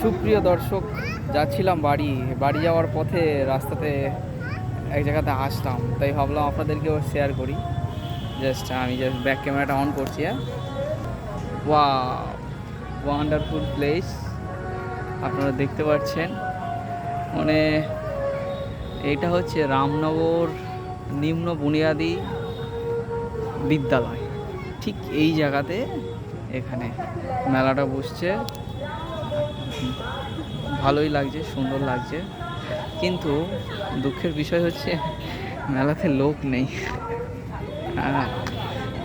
সুপ্রিয় দর্শক, যাচ্ছিলাম বাড়ি। বাড়ি যাওয়ার পথে রাস্তাতে এক জায়গাতে আসলাম। তাই ভাবলাম আপনাদেরকেও শেয়ার করি। জাস্ট আমি জাস্ট ব্যাক ক্যামেরাটা অন করছি হ্যাঁ? ওয়া ওয়ান্ডারফুল প্লেস আপনারা দেখতে পাচ্ছেন। মানে এটা হচ্ছে রামনগর নিম্ন বুনিয়াদি বিদ্যালয়। ঠিক এই জায়গাতে এখানে মেলাটা বসছে। ভালোই লাগছে, সুন্দর লাগছে। কিন্তু দুঃখের বিষয় হচ্ছে, মেলাতে লোক নেই। হ্যাঁ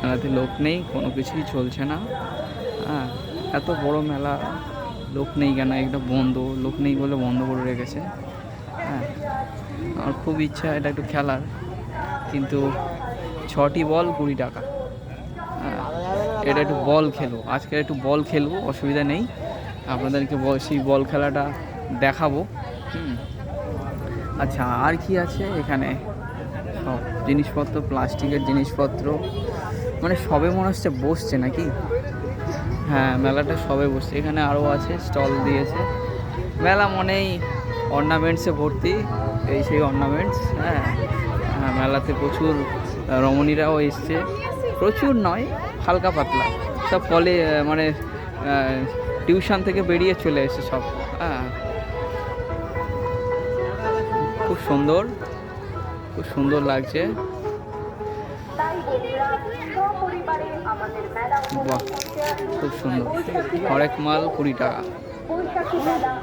মেলাতে লোক নেই, কোনো কিছুই চলছে না। হ্যাঁ এত বড় মেলা, লোক নেই কেন? একটা বন্ধ, লোক নেই বলে বন্ধ করে রেখেছে। হ্যাঁ আমার খুব ইচ্ছা, এটা একটু খেলার। কিন্তু ছটি বল কুড়ি টাকা। হ্যাঁ এটা একটু বল খেলব। আজকে একটু বল খেলব, অসুবিধা নেই। আপনাদেরকে সেই বল খেলাটা দেখাবো। আচ্ছা আর কি আছে এখানে? সব জিনিসপত্র প্লাস্টিকের জিনিসপত্র। মানে সবে মনে হচ্ছে বসছে নাকি? হ্যাঁ মেলাটা সবে বসছে। এখানে আরও আছে স্টল দিয়েছে। মেলা মনেই অর্নামেন্টসে ভর্তি এই সেই অর্নামেন্টস হ্যাঁ। হ্যাঁ, মেলাতে প্রচুর রমণীরাও এসছে। প্রচুর নয় হালকা পাতলা। সব কলে মানে টিউশন থেকে বেরিয়ে চলে এসে সব। হ্যাঁ। খুব সুন্দর খুব সুন্দর লাগছে। বাহ, খুব সুন্দর। হরেক মাল কুড়ি টাকা।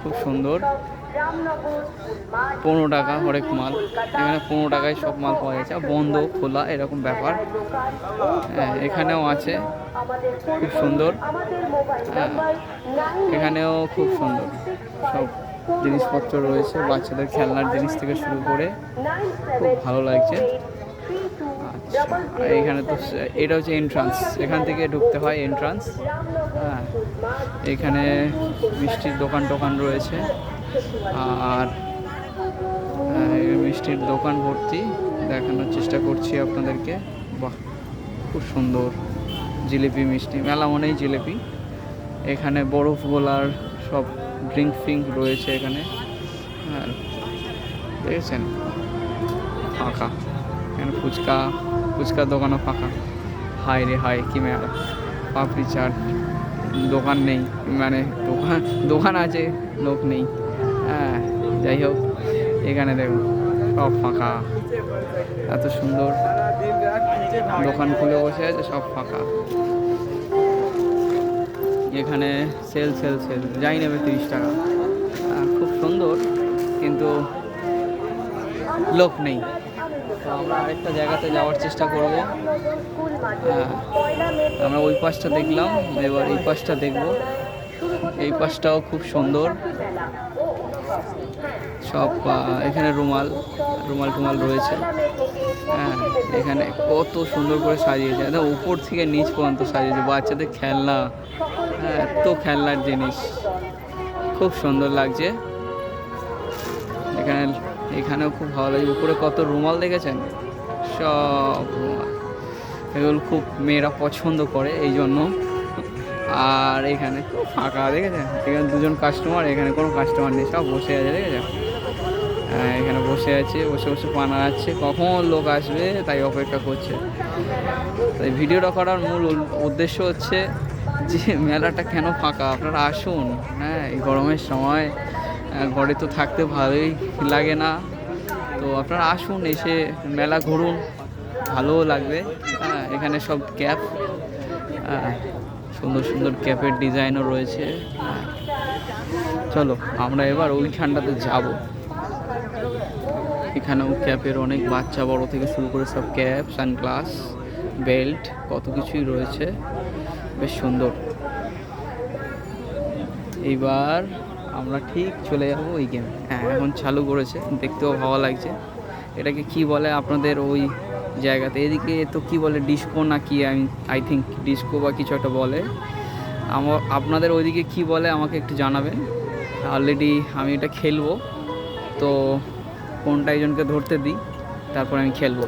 খুব সুন্দর। পনেরো টাকা হরেক মাল। এখানে পনেরো টাকায় সব মাল পাওয়া যাচ্ছে। বন্ধ, খোলা, এরকম ব্যাপার। হ্যাঁ এখানেও আছে। খুব সুন্দর। হ্যাঁ এখানেও খুব সুন্দর। সব জিনিসপত্র রয়েছে। বাচ্চাদের খেলনার জিনিস থেকে শুরু করে খুব ভালো লাগছে। আচ্ছা এখানে তো এটা হচ্ছে এন্ট্রান্স এখান থেকে ঢুকতে হয় এন্ট্রান্স হ্যাঁ এখানে মিষ্টির দোকান টোকান রয়েছে। আর মিষ্টির দোকান ভর্তি দেখানোর চেষ্টা করছি আপনাদেরকে। বাহ, খুব সুন্দর জিলিপি মিষ্টি, মেলা মনেই জিলিপি। এখানে বরফ গোলার সব ড্রিঙ্ক ফিঙ্ক রয়েছে এখানে। হ্যাঁ দেখেছেন? ফাঁকা। এখানে ফুচকা ফুচকার দোকানও ফাঁকা। হাই রে হাই, কি মেলা। পাপড়ি চাট, দোকান নেই। মানে দোকান দোকান আছে, লোক নেই। হ্যাঁ যাই হোক এখানে দেখুন সব ফাঁকা। এত সুন্দর দোকান খুলে বসে আছে সব ফাঁকা। এখানে সেল সেল সেল যাই নেবে তিরিশ টাকা। আহ, খুব সুন্দর কিন্তু লোক নেই। তো আমরা আরেকটা জায়গাতে যাওয়ার চেষ্টা করব। হ্যাঁ আমরা ওই পাশটা দেখলাম এবার এই পাশটা দেখব। এই পাশটাও খুব সুন্দর। সব এখানে রুমাল রুমাল টুমাল রয়েছে। হ্যাঁ এখানে কত সুন্দর করে সাজিয়েছে। একদম উপর থেকে নিচ পর্যন্ত সাজিয়েছে। বাচ্চাদের খেলনা হ্যাঁ এত খেলনার জিনিস। খুব সুন্দর লাগছে। এখানে, এখানেও খুব ভালো লাগে উপরে কত রুমাল দেখেছেন? সব রুমাল। এগুলো খুব মেয়েরা পছন্দ করে এই জন্য। আর এখানে খুব ফাঁকা, দেখেছেন? এখানে দুজন কাস্টমার এখানে কোনো কাস্টমার নেই, সব বসে আছে, দেখেছেন? এখানে বসে আছে, বসে বসে পানা আছে কখন লোক আসবে তাই অপেক্ষা করছে। তাই ভিডিওটা করার মূল উদ্দেশ্য হচ্ছে যে মেলাটা কেন ফাঁকা? আপনারা আসুন। হ্যাঁ এই গরমের সময় ঘরে তো থাকতে ভালোই লাগে না। তো আপনারা আসুন, এসে মেলা ঘুরুন। ভালোও লাগবে। হ্যাঁ এখানে সব ক্যাপ সুন্দর সুন্দর ক্যাপের ডিজাইনও রয়েছে। হ্যাঁ। চলো, আমরা এবার ওইখানটাতে যাব। এখানেও ক্যাপের অনেক বাচ্চা বড় থেকে শুরু করে সব ক্যাপ, সানগ্লাস, বেল্ট, কত কিছুই রয়েছে। বেশ সুন্দর। এইবার আমরা ঠিক চলে যাব ওই গেম হ্যাঁ এখন চালু করেছে, দেখতেও ভালো লাগছে। এটাকে কি বলে আপনাদের ওই জায়গাতে? এদিকে তো কি বলে ডিস্কো না কি? আমি আই থিঙ্ক ডিস্কো বা কিছু একটা বলে। আমার আপনাদের ওইদিকে কি বলে আমাকে একটু জানাবেন। অলরেডি আমি এটা খেলব। তো কোনটা একজনকে ধরতে দিই, তারপর আমি খেলব।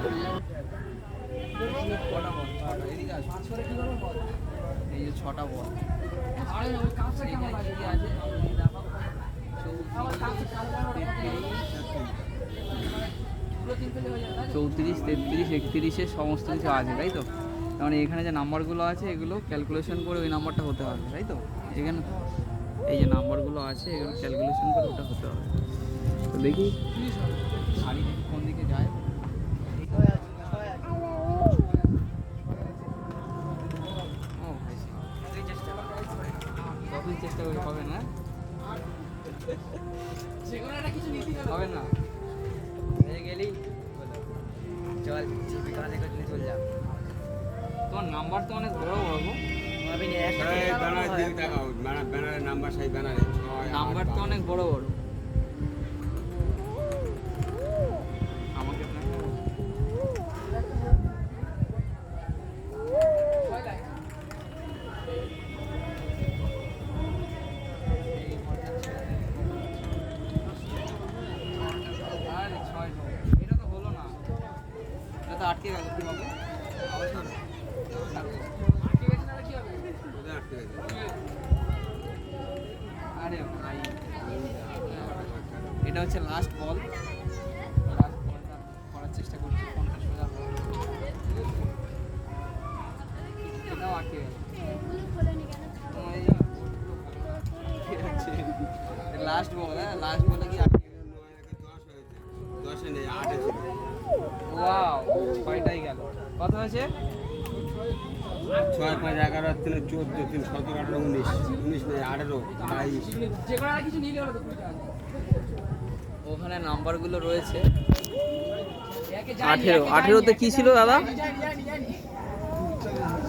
এই যে ছটা বল চৌত্রিশ, তেত্রিশ, একত্রিশে সমস্ত কিছু আছে, তাই তো? কারণ মানে এখানে যে নাম্বারগুলো আছে, এগুলো ক্যালকুলেশন করে ওই নাম্বারটা হতে হবে, তাই তো? এখানে এই যে নাম্বারগুলো আছে, এগুলো ক্যালকুলেশন করে ওটা হতে হবে। তো দেখি। হবে না। হয়ে গেলি? চল জিপি কানে করতে চল যা। তোমার নাম্বার তো অনেক বড় বড় নাম্বার তো অনেক বড় বড়। তো আটকে গেল কি হবে? আরে ভাই এটা হচ্ছে লাস্ট বল লাস্ট বলটা করার চেষ্টা করছি সোজা এটাও আটকে গেল। লাস্ট বল হ্যাঁ? লাস্ট বলে কি আটকে দশ নেই, আটে। ওয়াও কত হয়েছে? ছয় পাঁচ এগারো তিন চোদ্দ তিন সতেরো আঠারো উনিশ। উনিশ নেই আঠেরো বাইশ। ওখানে নাম্বারগুলো রয়েছে। আঠেরো। আঠেরোতে কি ছিল দাদা?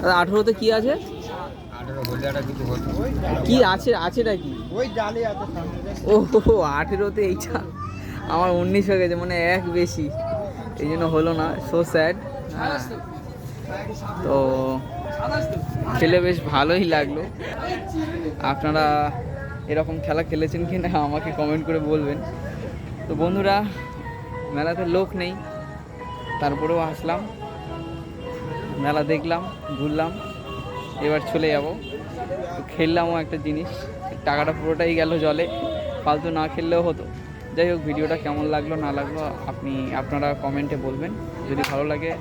দাদা আঠেরোতে কি আছে? কি আছে আছেটা কি ওই আছে সামনে। ও হো আঠেরোতে এইটা। আমার উনিশ হয়ে গেছে মানে এক বেশি। এই জন্য হলো না সো স্যাড তো খেলে বেশ ভালোই লাগল। আপনারা এরকম খেলা খেলেছেন কি না আমাকে কমেন্ট করে বলবেন। তো বন্ধুরা, মেলাতে লোক নেই। তারপরেও আসলাম। মেলা দেখলাম, ঘুরলাম। এবার চলে যাব। খেললামও একটা জিনিস। টাকাটা পুরোটাই গেল জলে। ফালতু না খেললেও হতো। যাই হোক, ভিডিওটা কেমন লাগল, না লাগল, আপনি, আপনারা কমেন্টে বলবেন। যদি ভালো লাগে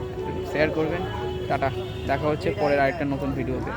শেয়ার করবেন। টাটা। দেখা হচ্ছে পরের আরেকটা নতুন ভিডিওতে